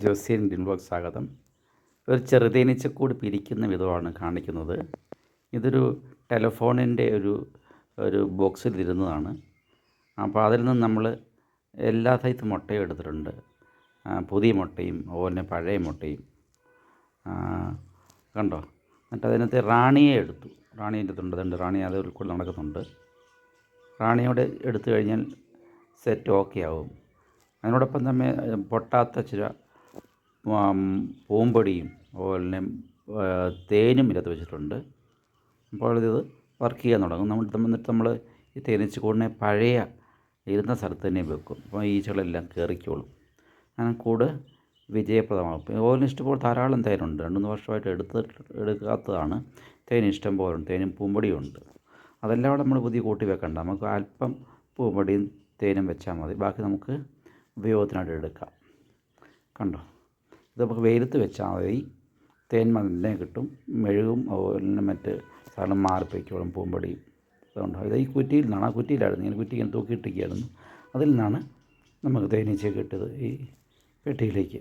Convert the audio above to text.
ജോസിയൻ ഗ്രീൻബോക്സ് സ്വാഗതം. ഒരു ചെറുതേനീച്ചക്കൂട് പിരിക്കുന്ന വിധമാണ് കാണിക്കുന്നത്. ഇതൊരു ടെലഫോണിന്റെ ഒരു ഒരു ബോക്സിൽ ഇരുന്നതാണ്. അപ്പോൾ അതിൽ നിന്ന് നമ്മൾ എല്ലാ സൈസ് മുട്ടയും എടുത്തിട്ടുണ്ട്. പുതിയ മുട്ടയും അതുപോലെ പഴയ മുട്ടയും. കണ്ടോ? എന്നിട്ട് അതിനകത്ത് റാണിയെ എടുത്തു. റാണിയെ എടുത്തുണ്ട് അതുണ്ട് റാണി അത് കൂടെ നടക്കുന്നുണ്ട്. റാണിയോടെ എടുത്തു കഴിഞ്ഞാൽ സെറ്റ് ഓക്കെ ആവും. അതിനോടൊപ്പം തന്നെ പൊട്ടാത്ത ചില പൂമ്പൊടിയും അതുപോലെ തന്നെ തേനും ഇതിനകത്ത് വെച്ചിട്ടുണ്ട്. അപ്പോൾ ഇത് വർക്ക് ചെയ്യാൻ തുടങ്ങും. നമ്മൾ എന്നിട്ട് നമ്മൾ ഈ തേനീച്ചക്കൂടിനെ പഴയ ഇരുന്ന സ്ഥലത്ത് തന്നെ വെക്കും. അപ്പോൾ ഈച്ചകളെല്ലാം കയറിക്കോളും. അങ്ങനെ കൂട് വിജയപ്രദമാകും. ഓലിന് ഇഷ്ടംപോലെ ധാരാളം തേനുണ്ട്. രണ്ട് മൂന്ന് വർഷമായിട്ട് എടുത്ത് എടുക്കാത്തതാണ്. തേൻ ഇഷ്ടം പോലെ ഉണ്ട്. തേനും പൂമ്പൊടിയും ഉണ്ട്. അതെല്ലാം കൂടെ നമ്മൾ പുതിയ കൂട്ടി വെക്കണ്ട. നമുക്ക് അല്പം പൂമ്പൊടിയും തേനും വെച്ചാൽ മതി. ബാക്കി നമുക്ക് ഉപയോഗത്തിനായിട്ട് എടുക്കാം. കണ്ടോ? ഇത് നമുക്ക് വെയിലത്ത് വെച്ചാൽ മതി. തേൻ മലിനെ കിട്ടും. മെഴുകും അതുപോലെ മറ്റ് സാധനം മാറിപ്പോയിക്കോളും പൂമ്പടിയും അതുകൊണ്ട് ഇത് ഈ കുറ്റിയിൽ നിന്നാണ് ആ കുറ്റിയിലായിരുന്നു. ഇങ്ങനെ കുറ്റി ഇങ്ങനെ തൂക്കിയിട്ടിരിക്കുകയായിരുന്നു. അതിൽ നിന്നാണ് നമുക്ക് തേനീച്ച കിട്ടിയത് ഈ പെട്ടിയിലേക്ക്.